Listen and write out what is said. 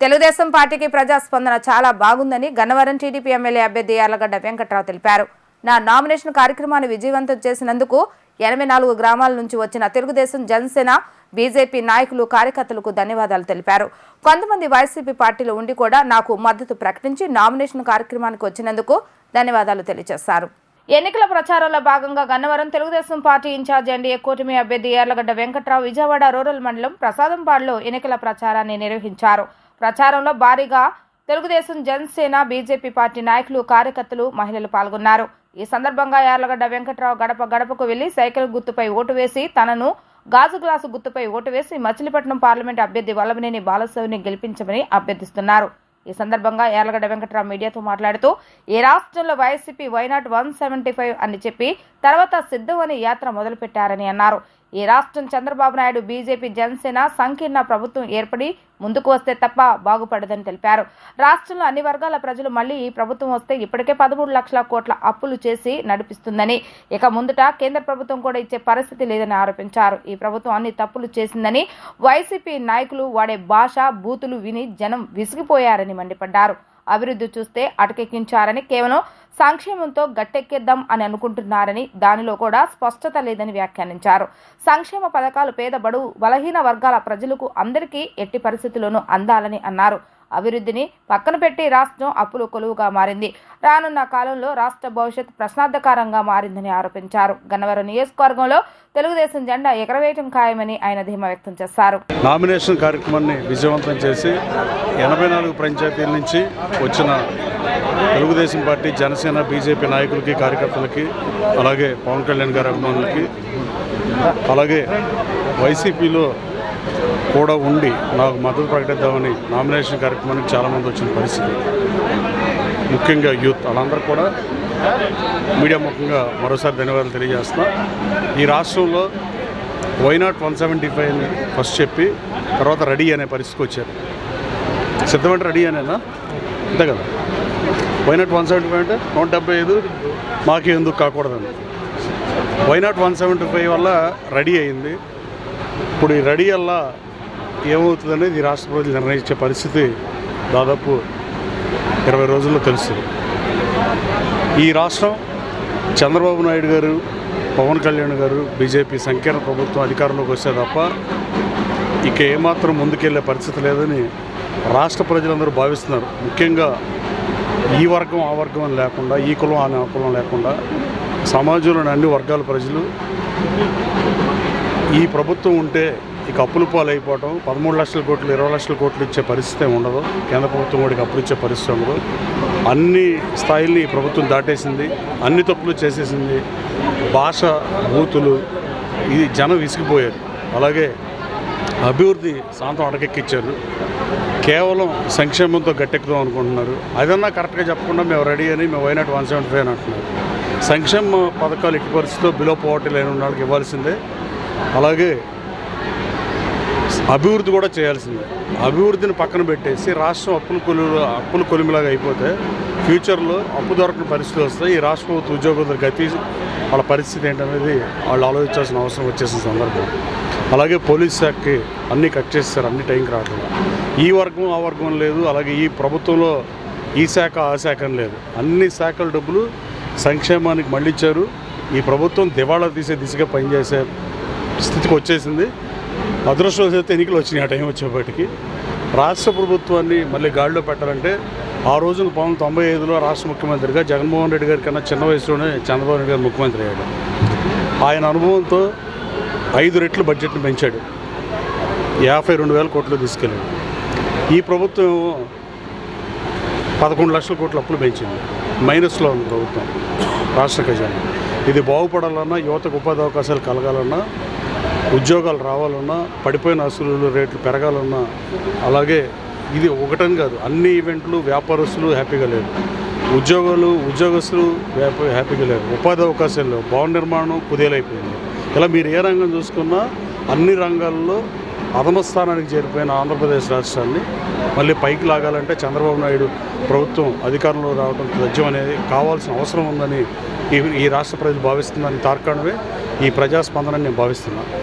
తెలుగుదేశం పార్టీకి ప్రజాస్పందన చాలా బాగుందని గన్నవరం టీడీపీ ఎమ్మెల్యే అభ్యర్థి యార్లగడ్డ వెంకట్రావు తెలిపారు. నా నామినేషన్ కార్యక్రమాన్ని విజయవంతం చేసినందుకు ఎనభై నాలుగు గ్రామాల నుంచి వచ్చిన తెలుగుదేశం జనసేన బీజేపీ నాయకులు కార్యకర్తలకు ధన్యవాదాలు తెలిపారు. కొంతమంది వైసీపీ పార్టీలు ఉండి కూడా నాకు మద్దతు ప్రకటించి నామినేషన్ కార్యక్రమానికి వచ్చినందుకు ధన్యవాదాలు తెలియజేశారు. ఎన్నికల ప్రచారంలో భాగంగా Gannavaram Telugu Desam party in charge NDA కూటమి అభ్యర్థి ఎర్లగడ్డ వెంకట్రావు విజయవాడ రూరల్ మండలం ప్రసాదంపాడులో ఎన్నికల ప్రచారాన్ని నిర్వహించారు. ప్రచారంలో భారీగా తెలుగుదేశం జనసేన బీజేపీ పార్టీ నాయకులు కార్యకర్తలు మహిళలు పాల్గొన్నారు. ఈ సందర్భంగా యార్లగడ్డ వెంకట్రావు గడప గడపకు వెళ్ళి సైకిల్ గుర్తుపై ఓటు వేసి తనను గాజు గ్లాసు గుర్తుపై ఓటు వేసి మచిలీపట్నం పార్లమెంట్ అభ్యర్థి వల్లభనేని బాలశౌరిని గెలిపించమని అభ్యర్థిస్తున్నారు. ఈ సందర్భంగా యార్లగడ్డ వెంకట్రావు మీడియాతో మాట్లాడుతూ ఈ రాష్ట్రంలో YCP why not one seventy five అని చెప్పి తర్వాత సిద్ధం అని యాత్ర మొదలుపెట్టారని అన్నారు. ఈ రాష్ట్రం చంద్రబాబు నాయుడు బీజేపీ జనసేన సంకీర్ణ ప్రభుత్వం ఏర్పడి ముందుకు వస్తే తప్ప బాగుపడదని తెలిపారు. రాష్ట్రంలో అన్ని వర్గాల ప్రజలు మళ్ళీ ఈ ప్రభుత్వం వస్తే ఇప్పటికే పదమూడు లక్షల కోట్ల అప్పులు చేసి నడిపిస్తుందని ఇక ముందుట కేంద్ర ప్రభుత్వం కూడా ఇచ్చే పరిస్థితి లేదని ఆరోపించారు. ఈ ప్రభుత్వం అన్ని తప్పులు చేసిందని వైసీపీ నాయకులు వాడే భాష బూతులు విని జనం విసిగిపోయారని మండిపడ్డారు. అభివృద్ధి చూస్తే అటకెక్కించారని కేవలం సంక్షేమంతో గట్టెక్కేద్దాం అని అనుకుంటున్నారని దానిలో కూడా స్పష్టత లేదని వ్యాఖ్యానించారు. సంక్షేమ పథకాలు పేద బడుగు బలహీన వర్గాల ప్రజలకు అందరికీ ఎట్టి పరిస్థితుల్లోనూ అందాలని అన్నారు. అభివృద్ధిని పక్కన పెట్టి రాష్ట్రం అప్పులు కొలువుగా మారింది. రానున్న కాలంలో రాష్ట్ర భవిష్యత్ ప్రశ్నార్థకారంగా మారిందని ఆరోపించారు. గన్నవరం నియోజకవర్గంలో తెలుగుదేశం జెండా ఎగరవేయటం ఖాయమని ఆయన ధీమా వ్యక్తం చేశారు. నామినేషన్ కార్యక్రమాన్ని విజయవంతం చేసి ఎనభై నాలుగు పంచాయతీల నుంచి వచ్చిన తెలుగుదేశం పార్టీ జనసేన బీజేపీ నాయకులకి కార్యకర్తలకి అలాగే పవన్ కళ్యాణ్ గారి అభిమానులకి అలాగే వైసీపీలో కూడా ఉండి నాకు మద్దతు ప్రకటిద్దామని నామినేషన్ కార్యక్రమానికి చాలామంది వచ్చిన పరిస్థితి. ముఖ్యంగా యూత్ వాళ్ళందరూ కూడా మీడియా ముఖంగా మరోసారి ధన్యవాదాలు తెలియజేస్తున్నా. ఈ రాష్ట్రంలో why not one seventy five అని ఫస్ట్ చెప్పి తర్వాత రెడీ అనే పరిస్థితికి వచ్చారు. సిద్ధమంటే రెడీ అనేనా? అంతే కదా. వైనాట్ వన్ సెవెంటీ ఫైవ్ అంటే నూట డెబ్బై ఐదు మాకే ఎందుకు కాకూడదని. Why not one seventy five వల్ల రెడీ అయింది. ఇప్పుడు ఈ రెడీ వల్ల ఏమవుతుంది అనేది రాష్ట్ర ప్రజలు నిర్ణయించే పరిస్థితి దాదాపు ఇరవై రోజుల్లో తెలుస్తుంది. ఈ రాష్ట్రం చంద్రబాబు నాయుడు గారు పవన్ కళ్యాణ్ గారు బీజేపీ సంకీర్ణ ప్రభుత్వం అధికారంలోకి వస్తే తప్ప ఇక ఏమాత్రం ముందుకెళ్ళే పరిస్థితి లేదని రాష్ట్ర ప్రజలందరూ భావిస్తున్నారు. ముఖ్యంగా ఈ వర్గం ఆ వర్గం అని లేకుండా ఈ కులం ఆ కులం లేకుండా సమాజంలోని అన్ని వర్గాల ప్రజలు ఈ ప్రభుత్వం ఉంటే ఇక అప్పుల పాలు అయిపోవటం పదమూడు లక్షల కోట్లు ఇరవై లక్షల కోట్లు ఇచ్చే పరిస్థితి ఉండదు. కేంద్ర ప్రభుత్వం వాడికి అప్పులు ఇచ్చే పరిస్థితి ఉండదు. అన్ని స్థాయిల్ని ఈ ప్రభుత్వం దాటేసింది అన్ని తప్పులు చేసేసింది. భాష బూతులు ఇది జనం విసిగిపోయారు. అలాగే అభివృద్ధి సాంతం అడకెక్కిచ్చారు కేవలం సంక్షేమంతో గట్టెక్కుదాం అనుకుంటున్నారు. అదన్నా కరెక్ట్గా చెప్పకుండా మేము రెడీ అని మేము వైనాట్ వన్ సెవెంటీ ఫైవ్ అని అంటున్నారు. సంక్షేమ పథకాలు ఇటు పరిస్థితిలో బిలో పోవర్టీ లేని వాళ్ళకి ఇవ్వాల్సిందే. అలాగే అభివృద్ధి కూడా చేయాల్సిందే. అభివృద్ధిని పక్కన పెట్టేసి రాష్ట్రం అప్పుల కొలు అప్పుల కొలిమిలాగా అయిపోతే ఫ్యూచర్లో అప్పు దొరకని పరిస్థితి వస్తాయి. ఈ రాష్ట్ర ప్రభుత్వ ఉద్యోగుల గతి వాళ్ళ పరిస్థితి ఏంటనేది వాళ్ళు ఆలోచించాల్సిన అవసరం వచ్చేసిన సందర్భం. అలాగే పోలీస్ శాఖకి అన్నీ కట్ చేస్తారు అన్ని టైంకి రావట్లేదు ఈ వర్గం ఆ వర్గం లేదు. అలాగే ఈ ప్రభుత్వంలో ఈ శాఖ ఆ శాఖ లేదు. అన్ని శాఖల డబ్బులు సంక్షేమానికి మళ్ళించారు ఈ ప్రభుత్వం దివాళా తీసే దిశగా పనిచేసే స్థితికి వచ్చేసింది. అదృష్టవశాత్తు ఎన్నికలు వచ్చినాయి ఆ టైం వచ్చేప్పటికి. రాష్ట్ర ప్రభుత్వాన్ని మళ్ళీ గాడిలో పెట్టాలంటే ఆ రోజున పంతొమ్మిది తొంభై ఐదులో రాష్ట్ర ముఖ్యమంత్రిగా జగన్మోహన్ రెడ్డి గారి కన్నా చిన్న వయసులోనే చంద్రబాబు నాయుడు గారు ముఖ్యమంత్రి అయ్యాడు. ఆయన అనుభవంతో ఐదు రెట్లు బడ్జెట్ని పెంచాడు. యాభై రెండు వేల కోట్లు తీసుకెళ్ళాడు. ఈ ప్రభుత్వం పదకొండు లక్షల కోట్ల అప్పులు పెంచింది. మైనస్లో ఉంది ప్రభుత్వం రాష్ట్ర ఖజానా. ఇది బాగుపడాలన్నా యువతకు ఉపాధి అవకాశాలు కలగాలన్నా ఉద్యోగాలు రావాలన్నా పడిపోయిన అసలు రేట్లు పెరగాలన్నా అలాగే ఇది ఒకటని కాదు అన్ని ఈవెంట్లు వ్యాపారస్తులు హ్యాపీగా లేరు. ఉద్యోగాలు ఉద్యోగస్తులు హ్యాపీగా లేరు. ఉపాధి అవకాశాలు లేవు. భవన నిర్మాణం కుదేలైపోయింది. ఇలా మీరు ఏ రంగం చూసుకున్నా అన్ని రంగాల్లో అధమ స్థానానికి చేరిపోయిన ఆంధ్రప్రదేశ్ రాష్ట్రాన్ని మళ్ళీ పైకి లాగాలంటే చంద్రబాబు నాయుడు ప్రభుత్వం అధికారంలో రావడం తథ్యం అనేది కావాల్సిన అవసరం ఉందని ఈ ఈ రాష్ట్ర ప్రజలు భావిస్తుందని తార్కాణమే ఈ ప్రజాస్పందనని నేను భావిస్తున్నాను